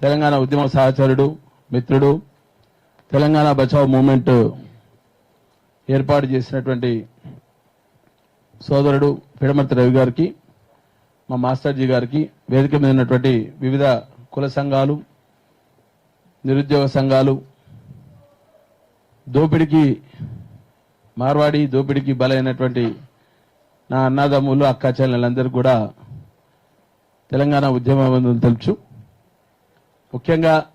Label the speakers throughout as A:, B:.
A: తెలంగాణ ఉద్యమ సహచరుడు మిత్రుడు తెలంగాణ బచావ్ మూమెంట్ ఏర్పాటు చేసినటువంటి సోదరుడు పిడమర్తి రవి గారికి మా మాస్టర్జీ గారికి వేదిక మీద ఉన్నటువంటి వివిధ కుల సంఘాలు నిరుద్యోగ సంఘాలు దోపిడికి మార్వాడి దోపిడికి బలైనటువంటి నా అన్నదమ్ములు అక్క చెల్లెలందరూ కూడా తెలంగాణ ఉద్యమ తెలుచు ముఖ్యంగా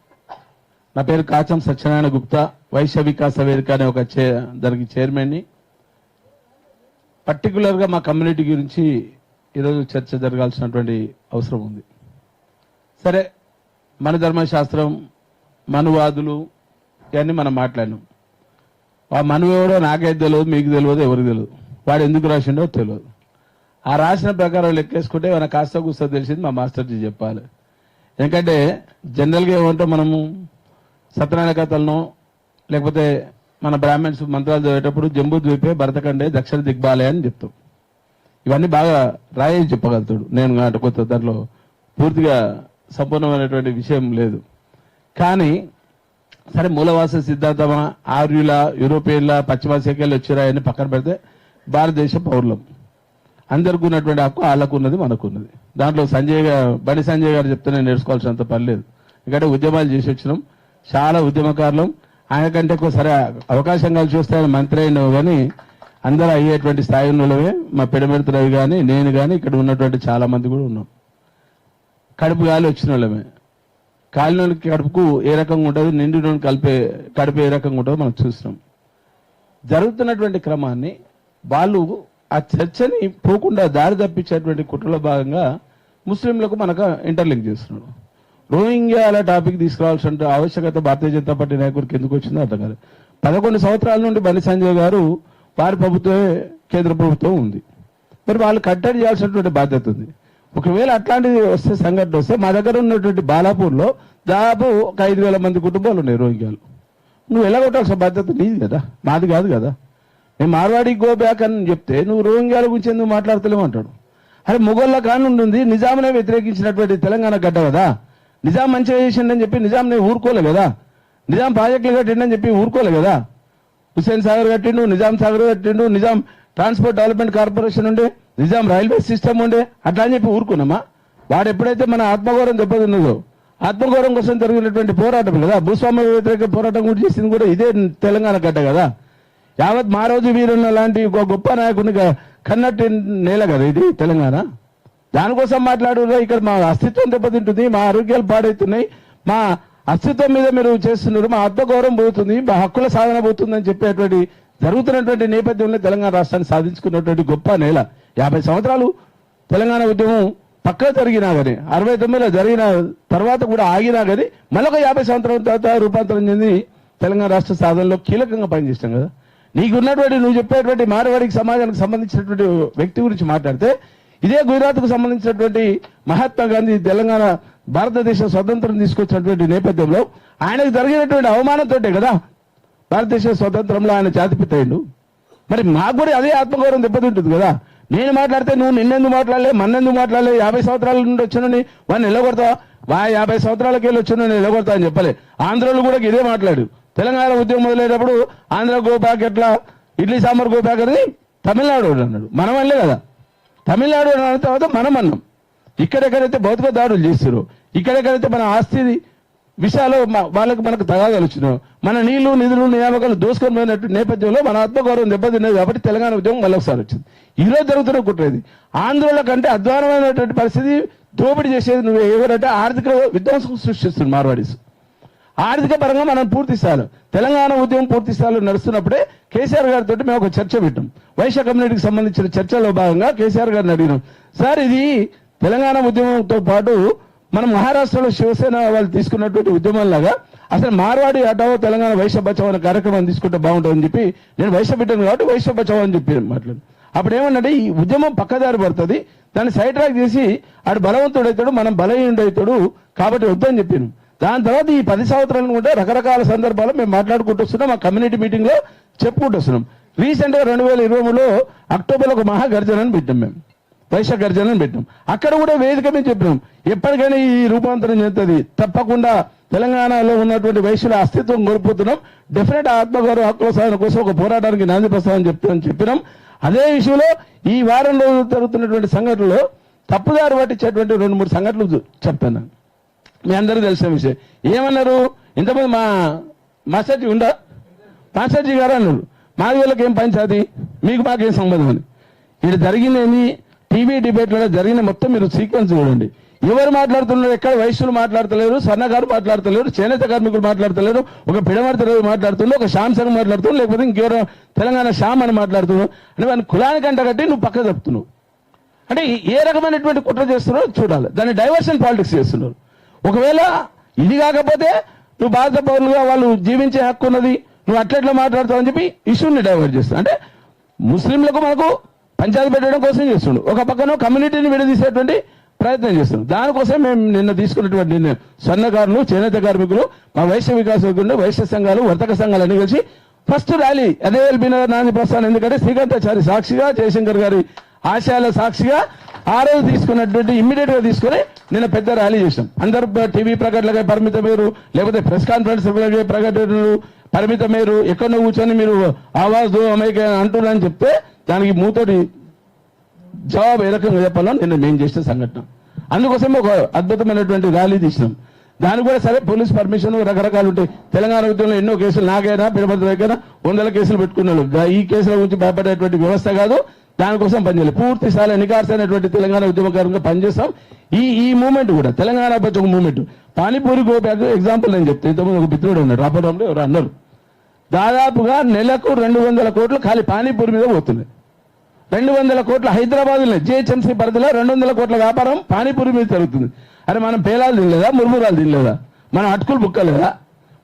A: నా పేరు కాచం సత్యనారాయణ గుప్తా వైశ్య వికాస వేదిక అనే ఒక చే దానికి చైర్మన్ని. పర్టికులర్గా మా కమ్యూనిటీ గురించి ఈరోజు చర్చ జరగాల్సినటువంటి అవసరం ఉంది. సరే మన ధర్మశాస్త్రం మనువాదులు ఇవన్నీ మనం మాట్లాడినాం. ఆ మనువు ఎవడో నాకైతే తెలియదు మీకు తెలియదు ఎవరికి తెలియదు వాడు ఎందుకు రాసిండో తెలియదు ఆ రాసిన ప్రకారం లెక్కేసుకుంటే ఏమైనా కాస్త కూస్త తెలిసింది మా మాస్టర్జీ చెప్పాలి. ఎందుకంటే జనరల్గా ఏమంటే మనము సత్యనారాయణ కథలను లేకపోతే మన బ్రాహ్మణ్స్ మంత్రాలు చదివేటప్పుడు జంబూ ద్వీపే భరతకండే దక్షిణ దిగ్బాలే అని చెప్తాం. ఇవన్నీ బాగా రాయే చెప్పగలుగుతాడు. నేను అంటే కొత్త దాంట్లో పూర్తిగా సంపూర్ణమైనటువంటి విషయం లేదు. కానీ సరే మూలవాస సిద్ధాంతమా ఆర్యుల యూరోపియన్ల పశ్చిమాసియాకెళ్ళి వచ్చిరాయని పక్కన పెడితే భారతదేశ పౌరులం. అందరికి ఉన్నటువంటి హక్కు వాళ్ళకు ఉన్నది మనకు ఉన్నది దాంట్లో సంజయ్ గారు బండి సంజయ్ గారు చెప్తూనే నేర్చుకోవాల్సినంత పని లేదు. ఎందుకంటే ఉద్యమాలు చేసి వచ్చినాం. చాలా ఉద్యమకారులం. ఆయన కంటే ఎక్కువ సరే అవకాశం కలిసి వస్తే ఆయన మంత్రి అయినవి కానీ అందరూ అయ్యేటువంటి స్థాయి ఉన్నవే మా పిడమెడత రవి కానీ నేను కానీ ఇక్కడ ఉన్నటువంటి చాలా మంది కూడా ఉన్నాం. కడుపు గాలి వచ్చిన వాళ్ళమే. కాలినోళ్ళకి కడుపుకు ఏ రకంగా ఉంటుంది? నిండి కలిపే కడుపు ఏ రకంగా ఉంటుందో మనం చూస్తున్నాం. జరుగుతున్నటువంటి క్రమాన్ని వాళ్ళు ఆ చర్చని పోకుండా దారి తప్పించేటువంటి కుట్రలో భాగంగా ముస్లింలకు మనకు ఇంటర్లింక్ చేస్తున్నాడు. రోహింగ్యాల టాపిక్ తీసుకురావాల్సిన ఆవశ్యకత భారతీయ జనతా పార్టీ నాయకుడికి ఎందుకు వచ్చిందో అర్థం కాదు పదకొండు సంవత్సరాల నుండి బండి సంజయ్ గారు వారి ప్రభుత్వమే కేంద్ర ప్రభుత్వం ఉంది. మరి వాళ్ళు కట్టడి చేయాల్సినటువంటి బాధ్యత ఉంది. ఒకవేళ అట్లాంటిది వస్తే సంఘటన వస్తే మా దగ్గర ఉన్నటువంటి బాలాపూర్లో దాదాపు ఒక ఐదు వేల మంది కుటుంబాలు ఉన్నాయి రోహింగ్యాలు నువ్వు ఎలా కొట్టాల్సిన బాధ్యత నీది కదా. మాది కాదు కదా. నేను మార్వాడి గో బ్యాక్ అని చెప్తే నువ్వు రోహింగ్యాల గురించి ఎందుకు మాట్లాడతలేవు? అంటాడు. అరే మొగోళ్ళ కానుండి ఉంది నిజాంనే వ్యతిరేకించినటువంటి తెలంగాణ గడ్డ కదా. నిజాం మంచిగా చేసిండని చెప్పి నిజాంనే ఊరుకోలే కదా నిజాం ప్రాజెక్టులు కట్టిండని చెప్పి ఊరుకోలే కదా హుస్సేన్ సాగర్ కట్టిండు నిజాం సాగర్ కట్టిండు నిజాం ట్రాన్స్పోర్ట్ డెవలప్మెంట్ కార్పొరేషన్ ఉండే నిజాం రైల్వే సిస్టమ్ ఉండే అట్లా అని చెప్పి ఊరుకున్నామా? వాడు ఎప్పుడైతే మన ఆత్మగౌరవం దెబ్బతిన్నదో ఆత్మగౌరవం కోసం జరిగినటువంటి పోరాటం కదా. భూస్వామ్య వ్యతిరేక పోరాటం గురించి చేసింది కూడా ఇదే తెలంగాణ గడ్డ కదా. యావత్ మారోజు వీరున్న లాంటి ఒక గొప్ప నాయకుని కన్నట్టు నేల కదా ఇది తెలంగాణ? దానికోసం మాట్లాడు ఇక్కడ మా అస్తిత్వం దెబ్బతింటుంది మా ఆరోగ్యాలు పాడవుతున్నాయి మా అస్తిత్వం మీద మీరు చేస్తున్నారు మా ఆత్మగౌరవం పోతుంది మా హక్కుల సాధన పోతుందని చెప్పేటువంటి జరుగుతున్నటువంటి నేపథ్యంలో తెలంగాణ రాష్ట్రాన్ని సాధించుకున్నటువంటి గొప్ప నేల. యాభై సంవత్సరాలు తెలంగాణ ఉద్యమం పక్కన జరిగినా కానీ అరవై తొమ్మిదిలో జరిగిన తర్వాత కూడా ఆగినా కానీ మరొక యాభై సంవత్సరాల తర్వాత రూపాంతరం చెంది తెలంగాణ రాష్ట్ర సాధనలో కీలకంగా పనిచేసాం కదా. నీకున్నటువంటి నువ్వు చెప్పేటువంటి మారవాడికి సమాజానికి సంబంధించినటువంటి వ్యక్తి గురించి మాట్లాడితే ఇదే గుజరాత్కు సంబంధించినటువంటి మహాత్మా గాంధీ తెలంగాణ భారతదేశ స్వతంత్రం తీసుకొచ్చినటువంటి నేపథ్యంలో ఆయనకు జరిగినటువంటి అవమానంతోటే కదా భారతదేశ స్వతంత్రంలో ఆయన జాతిపిత అయిండు మరి మాకు కూడా అదే ఆత్మగౌరవం దెబ్బతింటుంది కదా. నేను మాట్లాడితే నువ్వు నిన్నెందుకు మాట్లాడలే మన్నెందుకు మాట్లాడలే యాభై సంవత్సరాల నుండి వచ్చినని వాడిని నిలబడతావు? వా యాభై సంవత్సరాలకి వెళ్ళి వచ్చిన నిలబడతా అని చెప్పలే. ఆంధ్రలో కూడా ఇదే మాట్లాడు. తెలంగాణ ఉద్యమం మొదలైనప్పుడు ఆంధ్ర గోపాక్ ఎట్లా? ఇడ్లీ సాంబార్ గోపాక్ అని తమిళనాడు అన్నాడు. మనం అనలే కదా. తమిళనాడు అన్న తర్వాత మనం అన్నాం. ఇక్కడెక్కడైతే భౌతిక దాడులు చేస్తారు ఇక్కడెక్కడైతే మన ఆస్తి విషయాలు వాళ్ళకి మనకు తగాదాలు వచ్చినాయి మన నీళ్ళు నిధులు నియామకాలు దోసుకొని పోయినట్టు నేపథ్యంలో మన ఆత్మగౌరవం దెబ్బతిన్నది కాబట్టి తెలంగాణ ఉద్యమం మళ్ళీ ఒకసారి వచ్చింది. ఈరోజు జరుగుతున్న కుట్రేది. ఆంధ్రలో కంటే అధ్వానమైనటువంటి పరిస్థితి దోపిడీ చేసేది నువ్వు. ఎవరంటే ఆర్థిక విధ్వంసం సృష్టిస్తుంది మార్వాడీస్. ఆర్థిక పరంగా మనం పూర్తి స్థాయిలో తెలంగాణ ఉద్యమం పూర్తి స్థాయిలో నడుస్తున్నప్పుడే కేసీఆర్ గారితో మేము ఒక చర్చ పెట్టాం. వైశ్య కమ్యూనిటీకి సంబంధించిన చర్చలో భాగంగా కేసీఆర్ గారిని అడిగినాం. సార్ ఇది తెలంగాణ ఉద్యమంతో పాటు మనం మహారాష్ట్రలో శివసేన వాళ్ళు తీసుకున్నటువంటి ఉద్యమం లాగా అసలు మార్వాడి అటావో తెలంగాణ వైశ్య బచావ్ అనే కార్యక్రమం తీసుకుంటే బాగుంటుందని చెప్పి నేను వైశ్య బిడ్డను కాబట్టి వైశ్య బచావ్ అని చెప్పి మాట్లాడు అప్పుడు ఏమన్నాడు ఈ ఉద్యమం పక్కదారి పడుతుంది దాన్ని సైడ్ ట్రాక్ చేసి ఆడు బలవంతుడైతాడు మనం బలహీనుడైతాడు కాబట్టి వద్దని చెప్పాను. దాని తర్వాత ఈ పది సంవత్సరాలు కూడా రకరకాల సందర్భాలు మేము మాట్లాడుకుంటూ వస్తున్నాం మా కమ్యూనిటీ మీటింగ్లో చెప్పుకుంటూ వస్తున్నాం. రీసెంట్గా రెండు వేల ఇరవై మూడులో అక్టోబర్ ఒక మహా గర్జనని పెట్టాం మేము. వైశాఖ గర్జనని పెట్టాం. అక్కడ కూడా వేదిక మేము చెప్పినాం. ఎప్పటికైనా ఈ రూపాంతరం చెందుతుంది. తప్పకుండా తెలంగాణలో ఉన్నటువంటి వైశ్యుల అస్తిత్వం కోల్పోతున్నాం. డెఫినెట్ ఆత్మగౌరవ హక్కుల సాధన కోసం ఒక పోరాటానికి నాంది ప్రస్తావన చెప్తామని చెప్పినాం. అదే విషయంలో ఈ వారం రోజులు జరుగుతున్నటువంటి సంఘటనలో తప్పుదారు పట్టించేటువంటి రెండు మూడు సంఘటనలు చెప్తాను మీ అందరూ తెలిసిన విషయం. ఏమన్నారు? ఇంతమంది మా మాస్టర్జీ ఉందా? మాస్టర్జీ గారు అన్నారు. మాది వాళ్ళకి ఏం పంచాది మీకు మాకేం సంబంధం అని. ఇది జరిగిందని టీవీ డిబేట్లలో జరిగిన మొత్తం మీరు సీక్వెన్స్ చూడండి. ఎవరు మాట్లాడుతున్నారు? ఎక్కడ వయస్సులు మాట్లాడతలేరు? సన్నగారు మాట్లాడతలేరు? చేనేత కార్మికులు మాట్లాడతలేరు? ఒక పిడమర్తి రవి మాట్లాడుతున్నారు? ఒక శ్యామ్ సంఘ్ మాట్లాడుతున్నారు? లేకపోతే ఇంకెవరో తెలంగాణ శ్యామ్ అని మాట్లాడుతున్నాడు అంటే కులానికి కులానికి అంటగట్టి నువ్వు పక్క చెప్తున్నావు అంటే ఏ రకమైనటువంటి కుట్ర చేస్తున్నారో చూడాలి. దాన్ని డైవర్షన్ పాలిటిక్స్ చేస్తున్నారు. ఒకవేళ ఇది కాకపోతే నువ్వు భారత పౌరులుగా వాళ్ళు జీవించే హక్కు ఉన్నది నువ్వు అట్లెట్లా మాట్లాడతావు అని చెప్పి ఇష్యూని డైవర్ట్ చేస్తావు అంటే ముస్లింలకు మనకు పంచాయతీ పెట్టడం కోసం చేస్తుండు ఒక పక్కన కమ్యూనిటీని విడదీసేటువంటి ప్రయత్నం చేస్తున్నాం దానికోసం మేము నిన్న తీసుకున్నటువంటి నిర్ణయం సన్నకారులు చేనేత కార్మికులు మా వైశ్య వికాస వైశ్య సంఘాలు వర్తక సంఘాలు అన్ని కలిసి ఫస్ట్ ర్యాలీ అదే ఎల్బీ నగర్ నాని ప్రస్థానం. ఎందుకంటే శ్రీకాంతాచారి సాక్షిగా జయశంకర్ గారి ఆశయాల సాక్షిగా ఆ రోజు తీసుకున్నటువంటి ఇమ్మీడియట్గా తీసుకుని నిన్న పెద్ద ర్యాలీ చేసాం అందరు టీవీ ప్రకటనగా పరిమితమేరు లేకపోతే ప్రెస్ కాన్ఫరెన్స్ ప్రకటనలు పరిమితమేరు ఎక్కడో కూర్చొని మీరు ఆవాజ్ అమెరికా అంటున్నారని చెప్తే దానికి మూతోటి జవాబు ఏ రకంగా చెప్పాలో నిన్న మేము చేసిన సంఘటన. అందుకోసం ఒక అద్భుతమైనటువంటి ర్యాలీ తీసినాం. దానికి కూడా సరే పోలీస్ పర్మిషన్ రకరకాలు ఉంటాయి. తెలంగాణ ఉద్యమంలో ఎన్నో కేసులు నాకైనా పిడపతి దగ్గర వందల కేసులు పెట్టుకున్నాడు ఈ కేసుల గురించి భయపడేటువంటి వ్యవస్థ కాదు. దానికోసం పనిచేయాలి పూర్తి స్థాయి నికార్సైనటువంటి తెలంగాణ ఉద్యమకారంగా పనిచేస్తాం. ఈ ఈ మూమెంట్ కూడా తెలంగాణ పచ్చి ఒక మూమెంట్. పానీపూరి గోపాక్ ఎగ్జాంపుల్ నేను చెప్తే. ఇంతకుముందు ఒక మిత్రుడు ఉన్నాడు రాపడంలో ఎవరు అన్నారు. దాదాపుగా నెలకు రెండు వందల కోట్లు ఖాళీ పానీపూరి మీద పోతున్నాయి. రెండు వందల కోట్ల హైదరాబాద్ జిహెచ్ఎంసీ పరిధిలో రెండు వందల కోట్ల వ్యాపారం పానీపూరి మీద జరుగుతుంది. అరే మనం పేలాలు తినలేదా? మురుమురాలు తినలేదా? మనం అటుకులు బుక్కలేదా?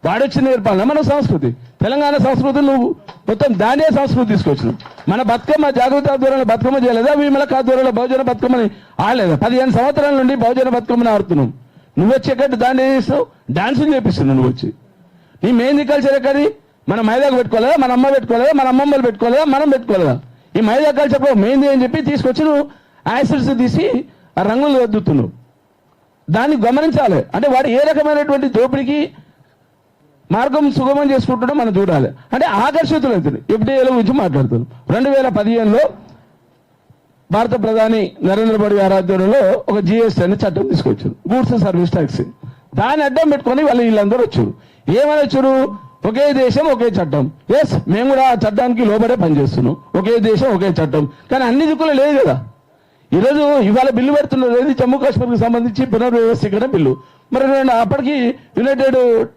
A: వాడొచ్చి నేర్పాలన మన సంస్కృతి. తెలంగాణ సంస్కృతి నువ్వు మొత్తం దానే సంస్కృతి తీసుకొచ్చినావు. మన బతుకమ్మ జాగృతి ఆధ్వర్యంలో బతుకమ్మ చేయలేదా? విమలక ఆధ్వర్యంలో బహుజన బతుకమ్మని ఆడలేదా? పదిహేను సంవత్సరాల నుండి బహుజన బతుకమ్మని ఆడుతున్నావు. నువ్వు వచ్చి ఎక్కడ దాన్ని ఏం చేస్తావు? డాన్సులు చేపిస్తున్నావు నువ్వు వచ్చి. నీ మెహందీ కల్చర్ ఎక్కడి మన మైదాకు పెట్టుకోలేదా? మన అమ్మ పెట్టుకోలేదా? మన అమ్మమ్మలు పెట్టుకోలేదా? మనం పెట్టుకోలేదా? ఈ మైదా కల్చర్ మెహందీ అని చెప్పి తీసుకొచ్చి నువ్వు యాసిడ్స్ తీసి ఆ రంగులు వద్దుతున్నావు దాన్ని గమనించాలి. అంటే వాడు ఏ రకమైనటువంటి దోపిడికి మార్గం సుగమం చేసుకుంటుండో మనం చూడాలి. అంటే ఆకర్షితులు అవుతుంది. ఎఫ్డీఏల గురించి మాట్లాడుతున్నాం. రెండు వేల పదిహేనులో భారత ప్రధాని నరేంద్ర మోడీ గారి ఆధ్వర్యంలో ఒక జిఎస్టీ అనే చట్టం తీసుకొచ్చారు. Goods service tax. దాన్ని అడ్డం పెట్టుకొని వాళ్ళు వీళ్ళందరూ వచ్చారు. ఏమని వచ్చారు ఒకే దేశం ఒకే చట్టం. ఎస్ మేము కూడా ఆ చట్టానికి లోబడే పనిచేస్తున్నాం. ఒకే దేశం ఒకే చట్టం. కానీ అన్ని దిక్కులు లేదు కదా. ఈరోజు ఇవాళ బిల్లు పెడుతున్నది జమ్మూ కాశ్మీర్కి సంబంధించి పునర్వ్యవస్థీకరణ బిల్లు. మరి రెండు అప్పటికి యునైటెడ్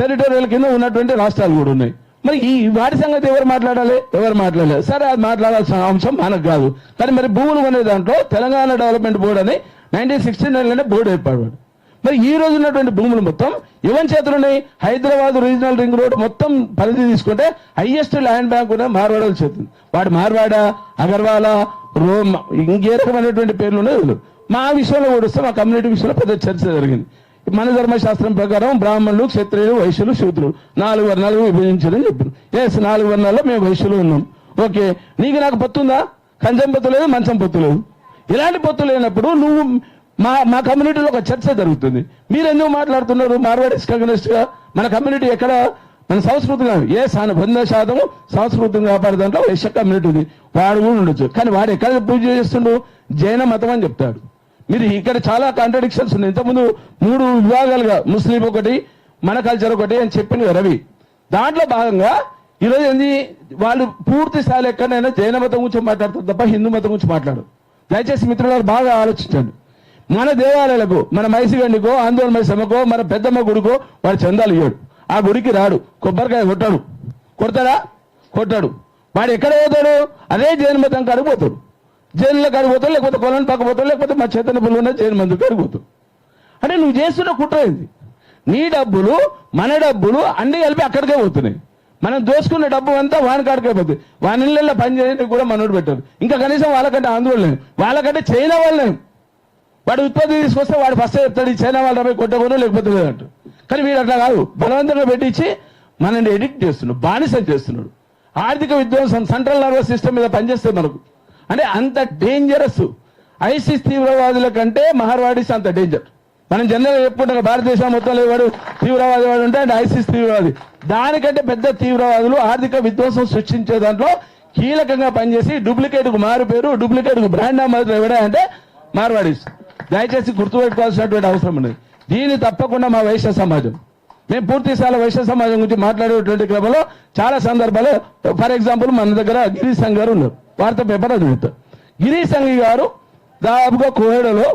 A: టెరిటోరియల్ కింద ఉన్నటువంటి రాష్ట్రాలు కూడా ఉన్నాయి. మరి ఈ వాటి సంగతి ఎవరు మాట్లాడాలి? ఎవరు మాట్లాడలేదు సరే అది మాట్లాడాల్సిన అంశం మనకు కాదు. కానీ మరి భూములు కొనే దాంట్లో తెలంగాణ డెవలప్మెంట్ బోర్డు అని నైన్టీన్ సిక్స్టీ నైన్లోనే బోర్డు ఏర్పడ్డాడు మరి ఈ రోజు ఉన్నటువంటి భూములు మొత్తం ఎవరి చేతులు ఉన్నాయి? హైదరాబాద్ రీజనల్ రింగ్ రోడ్ మొత్తం పరిధి తీసుకుంటే హైయెస్ట్ ల్యాండ్ బ్యాంక్ ఉన్న మార్వాడల చేతుంది వాడు మార్వాడ అగర్వాల రోమ్ ఇంకే రకమైనటువంటి పేర్లు ఉన్నాయి. మా విషయంలో కూడా వస్తే మా కమ్యూనిటీ విషయంలో పెద్ద చర్చ జరిగింది. మన ధర్మశాస్త్రం ప్రకారం బ్రాహ్మణులు క్షత్రియులు వైశ్యులు శూద్రులు. నాలుగు వర్ణాలు విభజించడం చెప్పారు ఎస్ నాలుగు వర్ణాల్లో మేము వైశ్యులు ఉన్నాం. ఓకే నీకు నాకు పొత్తుందా? కంచం పొత్తు లేదు మంచం పొత్తు లేదు. ఇలాంటి పొత్తు లేనప్పుడు నువ్వు మా మా కమ్యూనిటీలో ఒక చర్చ జరుగుతుంది. మీరు ఎందుకు మాట్లాడుతున్నారు? మార్వాడీస్ కమ్యూనిస్ట్గా మన కమ్యూనిటీ ఎక్కడ? మన సంస్కృతిగా ఏ సాన వంద శాతం సంస్కృతిని కాపాడే దాంట్లో వైశ్య కమ్యూనిటీ ఉంది. వాడు కూడా ఉండొచ్చు. కానీ వాడు ఎక్కడ పూజ చేస్తుండు? జైన మతం అని చెప్తాడు. మీరు ఇక్కడ చాలా కాంట్రడిక్షన్స్ ఉన్నాయి. ఇంతకుముందు మూడు విభాగాలుగా ముస్లిం ఒకటి మన కల్చర్ ఒకటి అని చెప్పింది రవి. దాంట్లో భాగంగా ఈరోజు ఏంది? వాళ్ళు పూర్తి స్థాయిలో ఎక్కడైనా జైన మతం గురించి మాట్లాడతారు తప్ప హిందూ మతం గురించి మాట్లాడు దయచేసి మిత్రులు బాగా ఆలోచించండి. మన దేవాలయాలకు మన మైసిగండికో ఆందోళన మైసమ్మకో మన పెద్దమ్మ గుడికో వాడు చందాలు ఇవ్వడు ఆ గుడికి రాడు. కొబ్బరికాయ కొట్టాడు. కొడతాడా? కొట్టాడు. వాడు ఎక్కడ పోతాడు? అదే జైన మతం కాడికి పోతాడు. జైల్లో కాడికి లేకపోతే కొలను పక్కపోతావు లేకపోతే మా చేతన పిల్లలు ఉన్న జైలు మందు కాడికి అంటే నువ్వు చేస్తున్న కుట్ర ఏంది? నీ డబ్బులు మన డబ్బులు అన్ని కలిపి అక్కడికే పోతున్నాయి. మనం దోసుకున్న డబ్బు అంతా వాని కాడికే పోతుంది. వాని ఇళ్ళల్లో పని చేయడానికి కూడా మనోడు పెట్టారు ఇంకా కనీసం వాళ్ళకంటే ఆందోళన లేదు. వాళ్ళకంటే చైనా వాళ్ళే వాడు ఉత్పత్తి తీసుకొస్తే వాడు ఫస్ట్ చెప్తాడు ఈ చైనా వాళ్ళ పోయి కొట్టకూడదు లేకపోతే లేదంట. కానీ వీడు అట్లా కాదు. బలవంతంగా పెట్టించి మనల్ని ఎడిక్ట్ చేస్తున్నాడు బానిసం చేస్తున్నాడు. ఆర్థిక విధ్వంసం సెంట్రల్ నర్వస్ సిస్టమ్ మీద పనిచేస్తుంది మనకు. అంటే అంత డేంజరస్ ఐసిస్ తీవ్రవాదుల కంటే మహర్వాడీస్ అంత డేంజర్ మనం జనరల్ చెప్పుకుంటాం భారతదేశం మొత్తంలో వాడు తీవ్రవాది వాడు ఉంటే అంటే ఐసిస్ తీవ్రవాది. దానికంటే పెద్ద తీవ్రవాదులు ఆర్థిక విధ్వంసం సృష్టించే దాంట్లో కీలకంగా పనిచేసి డూప్లికేట్కు మారు పేరు డూప్లికేట్కు బ్రాండ్ అంబాసిడర్ ఎవడా అంటే మార్వాడీస్ దయచేసి గుర్తుపెట్టుకోవాల్సినటువంటి అవసరం ఉన్నది. దీన్ని తప్పకుండా మా వైశ్య సమాజం. మేము పూర్తి స్థాయి వైశ్య సమాజం గురించి మాట్లాడేటువంటి క్రమంలో చాలా సందర్భాలు ఫర్ ఎగ్జాంపుల్ మన దగ్గర గిరీష్ సంఘ్ గారు ఉన్నారు. వార్తా పేపర్ అది గిరీష్ సంఘి గారు దాదాపుగా కోహెడలో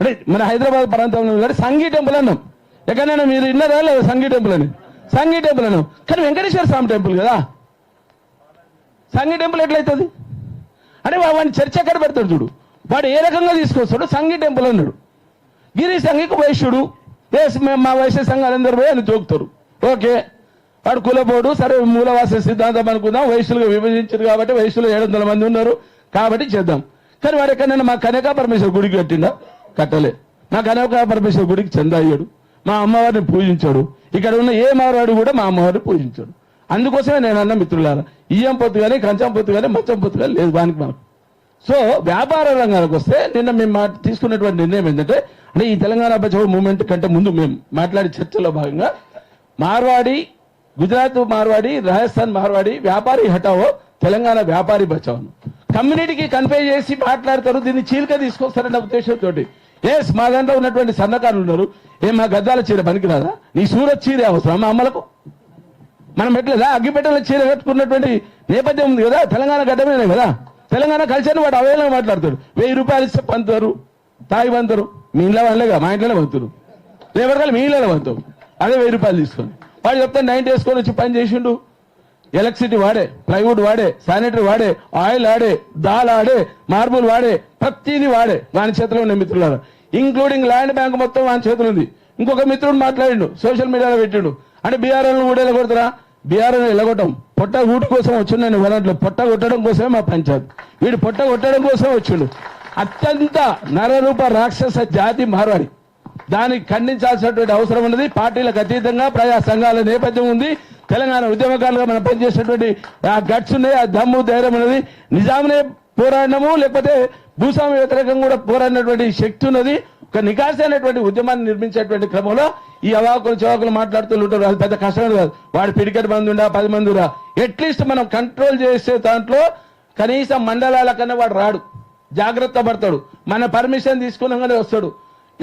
A: అంటే మన హైదరాబాద్ ప్రాంతంలో కానీ సంఘీ టెంపుల్ అన్నాం. ఎక్కడైనా మీరు విన్నారా లేదా సంఘీ టెంపుల్ అని? సంఘీ టెంపుల్ అన్నాం. కానీ వెంకటేశ్వర స్వామి టెంపుల్ కదా? సంఘీ టెంపుల్ ఎట్లయితుంది? అంటే వాడిని చర్చ ఎక్కడ పెడతాడు చూడు. వాడు ఏ రకంగా తీసుకొస్తాడు సంఘీ టెంపుల్ అన్నాడు. గిరి సంఘికి వైశ్యుడు ఎస్ మేము మా వైశ్య సంఘాలందరూ పోయి అని జోకుతారు ఓకే. వాడు కులపోడు సరే మూలవాస సిద్ధాంతం అనుకుందాం వయసులుగా విభజించారు కాబట్టి వయసులో ఏడు వందల మంది ఉన్నారు కాబట్టి చేద్దాం. కానీ వాడు ఎక్కడైనా మా కనక పరమేశ్వర గుడికి కట్టిండా? కట్టలే. మా కనక పరమేశ్వర గుడికి చందయ్యాడు. మా అమ్మవారిని పూజించాడు. ఇక్కడ ఉన్న ఏ మారవాడు కూడా మా అమ్మవారిని పూజించాడు. అందుకోసమే నేను అన్న మిత్రులారా ఇయ్యం పొత్తు కానీ కంచం పొత్తు కానీ మంచం పొత్తు కానీ లేదు దానికి మాకు. సో వ్యాపార రంగానికి వస్తే నిన్న మేము మా- తీసుకున్నటువంటి నిర్ణయం ఏంటంటే అంటే ఈ తెలంగాణ బచావ్ మూవ్మెంట్ కంటే ముందు మేము మాట్లాడే చర్చలో భాగంగా మార్వాడి గుజరాత్ మార్వాడి రాజస్థాన్ మార్వాడి వ్యాపారి హటావో తెలంగాణ వ్యాపారి బచావో. కమ్యూనిటీకి కన్వే చేసి మాట్లాడతారు దీన్ని చీలిక తీసుకొస్తారన్న ఉద్దేశంతో ఎస్ మా దాంట్లో ఉన్నటువంటి సన్నకారులు ఉన్నారు. ఏ మా గద్దాల చీర పనికిరాదా? నీ సూరత్ చీర అవసరం మా అమ్మలకు? మనం పెట్టలేదా అగ్గిపెట్టెల చీర కట్టుకున్నటువంటి నేపథ్యం ఉంది కదా తెలంగాణ గడ్డమే కదా? తెలంగాణ కల్చర్ని వాడు అవైలంగా మాట్లాడతాడు. వెయ్యి రూపాయలు ఇస్తే పంతారు తాయి పంతారు. మీ ఇంట్లో వాళ్ళేగా మా ఇంట్లోనే పంతురు రేపటికాలు మీ ఇంట్లోనే పంతావు అదే వెయ్యి రూపాయలు తీసుకొని. వాడు చెప్తే నైన్ వేసుకొని వచ్చి పని చేసిండు. ఎలక్ట్రిసిటీ వాడే ప్లైవుడ్ వాడే శానిటరీ వాడే ఆయిల్ ఆడే దాల్ ఆడే మార్బుల్ వాడే ప్రతిదీ వాడే. వాని చేతిలో ఉన్న మిత్రులారా. ఇంక్లూడింగ్ ల్యాండ్ బ్యాంక్ మొత్తం వాని చేతిలో ఉంది ఇంకొక మిత్రుడు మాట్లాడిండు సోషల్ మీడియాలో పెట్టిండు. అంటే బీఆర్ఎల్ కూడా ఎలగొడతారా బీఆర్ఎల్ ఎలగొట్టం పొట్ట ఊటి కోసం వచ్చిండు నేను వనట్లో పొట్ట కొట్టడం కోసమే మా పంచాయత్. వీడు పొట్ట కొట్టడం కోసమే వచ్చిండు. అత్యంత నరరూప రాక్షస జాతి మార్వాడి. దానికి ఖండించాల్సినటువంటి అవసరం ఉన్నది. పార్టీలకు అతీతంగా ప్రజా సంఘాల నేపథ్యం ఉంది. తెలంగాణ ఉద్యమకారులుగా మనం పనిచేసినటువంటి ఆ గట్స్ ఉన్నాయి ఆ దమ్ము ధైర్యం ఉన్నది. నిజామునే పోరాడినము లేకపోతే భూస్వామి వ్యతిరేకంగా కూడా పోరాడినటువంటి శక్తి ఉన్నది. ఒక నికాసైనటువంటి ఉద్యమాన్ని నిర్మించేటువంటి క్రమంలో ఈ అవాకులు చవాకులు మాట్లాడుతూ ఉంటారు అది పెద్ద కష్టం కాదు. వాడు పిడికెట్ మంది ఉండా పది మంది ఉరా అట్లీస్ట్ మనం కంట్రోల్ చేసే దాంట్లో కనీసం మండలాల కన్నా వాడు రాడు. జాగ్రత్త పడతాడు. మన పర్మిషన్ తీసుకున్నాగానే వస్తాడు.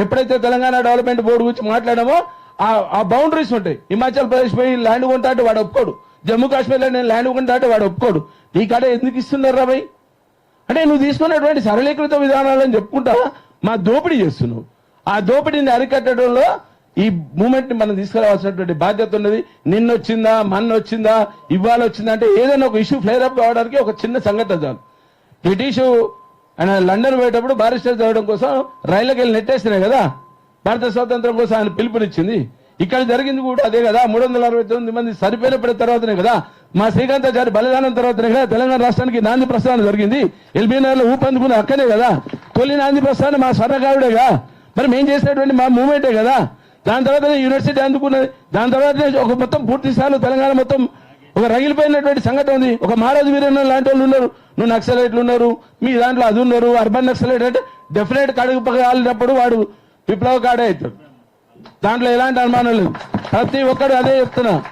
A: ఎప్పుడైతే తెలంగాణ డెవలప్మెంట్ బోర్డు గురించి మాట్లాడామో ఆ బౌండరీస్ ఉంటాయి. హిమాచల్ ప్రదేశ్ పోయి ల్యాండ్ కొంటా అంటే వాడు ఒప్పుకోడు. జమ్మూ కాశ్మీర్లో నేను ల్యాండ్ కొంటా అంటే వాడు ఒప్పుకోడు. ఈ కాడ ఎందుకు ఇస్తున్నారు రాబాయ్ అంటే నువ్వు తీసుకున్నటువంటి సరళీకృత విధానాలని చెప్పుకుంటా మా దోపిడీ చేస్తున్నావు. ఆ దోపిడీని అరికట్టడంలో ఈ మూమెంట్ని మనం తీసుకురావాల్సినటువంటి బాధ్యత ఉన్నది. నిన్న వచ్చిందా వచ్చిందా ఇవాళ వచ్చిందా అంటే ఏదైనా ఒక ఇష్యూ ఫ్లేర్ అప్ కావడానికి ఒక చిన్న సంఘటన చాలు బ్రిటిష్ ఆయన లండన్ పోయేటప్పుడు బారిస్టర్ చదవడం కోసం రైళ్ళకి వెళ్ళి నెట్టేసినాయి కదా. భారత స్వాతంత్రం కోసం ఆయన పిలుపునిచ్చింది. ఇక్కడ జరిగింది కూడా అదే కదా. మూడు వందల అరవై తొమ్మిది మంది సరిపోయినప్పటి తర్వాతనే కదా. మా శ్రీకాంతాచారి బలిదానం తర్వాతనే కదా తెలంగాణ రాష్ట్రానికి నాంది ప్రస్థానం జరిగింది. ఎల్బీ నగర్లో ఊపందుకున్న అక్కనే కదా. తొలి నాంది ప్రస్థానం మా స్వర్ణకారుడేగా మరి మేము చేసినటువంటి మా మూమెంటే కదా. దాని తర్వాత యూనివర్సిటీ అందుకున్నది. దాని తర్వాత ఒక మొత్తం పూర్తి స్థాయిలో తెలంగాణ మొత్తం ఒక రగిలిపోయినటువంటి సంఘటన ఉంది. ఒక మహారాజు వీరన్న లాంటి వాళ్ళు ఉన్నారు. నువ్వు నక్సలైట్లు ఉన్నారు. మీ దాంట్లో అది ఉన్నారు. అర్బన్ నక్సలైట్ అంటే డెఫినెట్ కడుగు కాలినప్పుడు వాడు విప్లవకాడే అవుతాడు. దాంట్లో ఎలాంటి అనుమానం లేదు. ప్రతి ఒక్కడు అదే చెప్తున్నా.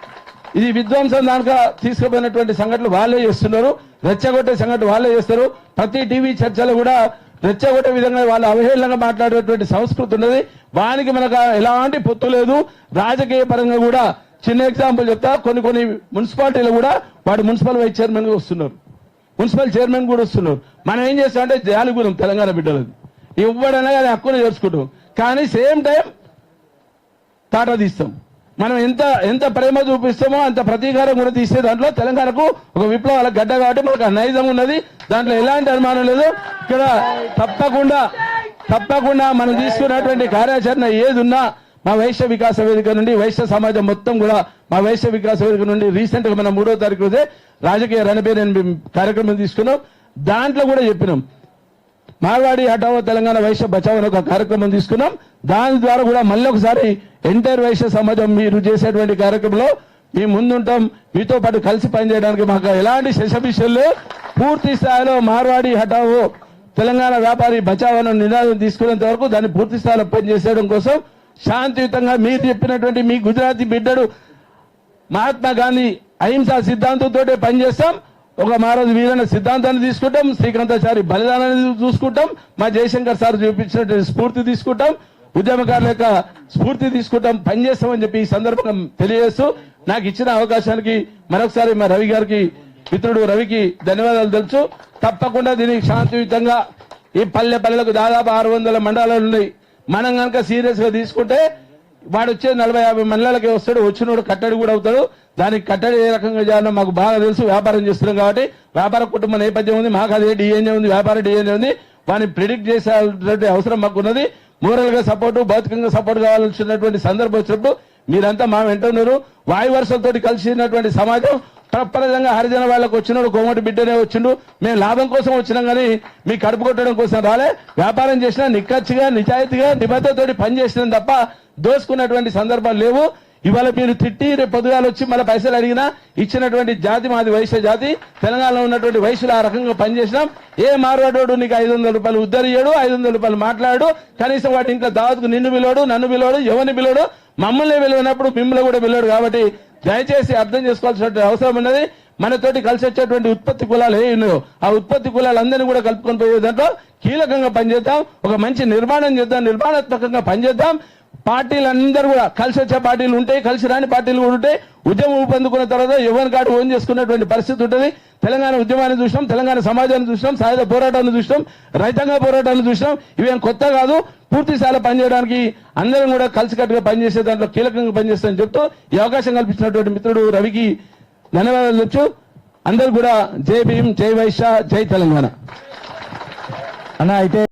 A: ఇది విధ్వంసం దానిక తీసుకుపోయినటువంటి సంఘటనలు వాళ్ళే చేస్తున్నారు. రెచ్చగొట్టే సంఘటన వాళ్ళే చేస్తారు. ప్రతి టీవీ చర్చలు కూడా రెచ్చగొట్టే విధంగా వాళ్ళు అవహేళనగా మాట్లాడేటువంటి సంస్కృతి ఉన్నది. వానికి మనకు ఎలాంటి పొత్తు లేదు. రాజకీయ పరంగా కూడా చిన్న ఎగ్జాంపుల్ చెప్తా. కొన్ని కొన్ని మున్సిపాలిటీలు కూడా వాడు మున్సిపల్ వైస్ చైర్మన్గా వస్తున్నారు. మున్సిపల్ చైర్మన్ కూడా వస్తున్నారు. మనం ఏం చేస్తామంటే జాలిగుణం తెలంగాణ బిడ్డలది. ఇవ్వడనే అది హక్కును చేసుకుంటాం కానీ సేమ్ టైం తాటా తీస్తాం. మనం ఎంత ఎంత ప్రేమ చూపిస్తామో అంత ప్రతీకారం కూడా తీసే దాంట్లో తెలంగాణకు ఒక విప్లవాల గడ్డ కాబట్టి మనకు నైజం ఉన్నది. దాంట్లో ఎలాంటి అనుమానం లేదు. ఇక్కడ తప్పకుండా తప్పకుండా మనం తీసుకున్నటువంటి కార్యాచరణ ఏది ఉన్నా మా వైశ్య వికాస వేదిక నుండి వైశ్య సమాజం మొత్తం కూడా మా వైశ్య వికాస వేదిక నుండి రీసెంట్గా మనం మూడో తారీఖు రోజే రాజకీయ రణబేర్ అని కార్యక్రమం తీసుకున్నాం. దాంట్లో కూడా చెప్పినాం. మార్వాడి హఠావో తెలంగాణ వైశ్య బచావ్ అనే ఒక కార్యక్రమం తీసుకున్నాం. దాని ద్వారా కూడా మళ్ళీ ఒకసారి ఎంటైర్ వైశ్య సమాజం మీరు చేసేటువంటి కార్యక్రమంలో మేము ముందుంటాం. మీతో పాటు కలిసి పనిచేయడానికి మాకు ఎలాంటి శశభిషలు పూర్తి స్థాయిలో మార్వాడి హఠావో తెలంగాణ వ్యాపారి బచావ్ అనే నినాదం తీసుకునేంత వరకు దాన్ని పూర్తి స్థాయిలో పనిచేసేయడం కోసం శాంతియుతంగా మీరు చెప్పినటువంటి మీ గుజరాతీ బిడ్డడు మహాత్మా గాంధీ అహింసా సిద్ధాంతంతో పనిచేస్తాం. ఒక మహారాజు వీరన్న సిద్ధాంతాన్ని తీసుకుంటాం. శ్రీకాంతాచారి బలిదానాన్ని చూసుకుంటాం. మా జయశంకర్ సార్ చూపించినటువంటి స్ఫూర్తి తీసుకుంటాం. ఉద్యమకారుల యొక్క స్ఫూర్తి తీసుకుంటాం. పనిచేస్తామని చెప్పి ఈ సందర్భంగా తెలియజేస్తూ నాకు ఇచ్చిన అవకాశానికి మరొకసారి మా రవి గారికి మిత్రుడు రవికి ధన్యవాదాలు తెలుసు తప్పకుండా దీనికి శాంతియుతంగా ఈ పల్లె పల్లెలకు దాదాపు ఆరు వందల మండలాలు ఉన్నాయి. మనం కనుక సీరియస్గా తీసుకుంటే వాడు వచ్చే నలభై యాభై మండలాలకి వస్తాడు వచ్చినోడు కట్టడి కూడా అవుతాడు. దానికి కట్టడి ఏ రకంగా చేయాలో మాకు బాగా తెలుసు వ్యాపారం చేస్తున్నాం కాబట్టి వ్యాపార కుటుంబ నేపథ్యం ఉంది మాకు అదే డిఎన్ఏ ఉంది వ్యాపార డిఎన్ఏ ఉంది. వాడిని ప్రిడిక్ట్ చేసే అవసరం మాకు ఉన్నది మోరల్గా సపోర్టు భౌతికంగా సపోర్ట్ కావాల్సినటువంటి సందర్భం వచ్చినప్పుడు మీరంతా మా వెంట ఉన్నారు. వాయు వర్షంతో కలిసినటువంటి సమాజం ప్రప్రదంగా హరిజన వాళ్ళకు వచ్చినాడు గోమటి బిడ్డనే వచ్చిండు. మేము లాభం కోసం వచ్చినాం కానీ మీ కడుపు కొట్టడం కోసం రాలే. వ్యాపారం చేసినా నిక్కచ్చిగా నిజాయితీగా నిబద్ధతోటి పనిచేసినాం తప్ప దోసుకున్నటువంటి సందర్భాలు లేవు. ఇవాళ మీరు తిట్టి రేపు పొద్దుగాలు వచ్చి మళ్ళీ పైసలు అడిగినా ఇచ్చినటువంటి జాతి మాది వైశ్య జాతి. తెలంగాణలో ఉన్నటువంటి వయసులు ఆ రకంగా పనిచేసినాం. ఏ మార్వాడోడు నీకు ఐదు వందల రూపాయలు ఉద్దరియ్యాడు ఐదు వందల రూపాయలు మాట్లాడు. కనీసం వాటి ఇంట్లో దావత్కు నిన్ను పిలోడు నన్ను పిలోడు ఎవరిని పిలోడు మమ్మల్ని పిలవనప్పుడు మిమ్మల్ని కూడా పిలోడు కాబట్టి దయచేసి అర్థం చేసుకోవాల్సిన అవసరం ఉన్నది. మనతోటి కలిసి వచ్చేటువంటి ఉత్పత్తి కులాలు ఏ ఉన్నాయో ఆ ఉత్పత్తి కులాలందరినీ కూడా కలుపుకొని పోయే దాంట్లో కీలకంగా పనిచేద్దాం. ఒక మంచి నిర్మాణం చేద్దాం నిర్మాణాత్మకంగా పనిచేద్దాం. పార్టీలు అందరూ కూడా కలిసి వచ్చే పార్టీలు ఉంటాయి కలిసి రాని పార్టీలు కూడా ఉంటాయి. ఉద్యమం ఊపందుకున్న తర్వాత ఎవరి కాడు ఓన్ చేసుకున్నటువంటి పరిస్థితి ఉంటుంది. తెలంగాణ ఉద్యమాన్ని చూసినాం తెలంగాణ సమాజాన్ని చూసినాం సాయుధ పోరాటాన్ని చూసినాం రైతాంగ పోరాటాన్ని చూసినాం. ఇవేం కొత్త కాదు. పూర్తి స్థాయిలో పనిచేయడానికి అందరం కూడా కలిసికట్టుగా పనిచేసే దాంట్లో కీలకంగా పనిచేస్తామని చెప్తూ ఈ అవకాశం కల్పించినటువంటి మిత్రుడు రవికి ధన్యవాదాలు చెప్తూ అందరూ కూడా జై భీమ్ జై వైశ్య జై తెలంగాణ.
B: అన్న అయితే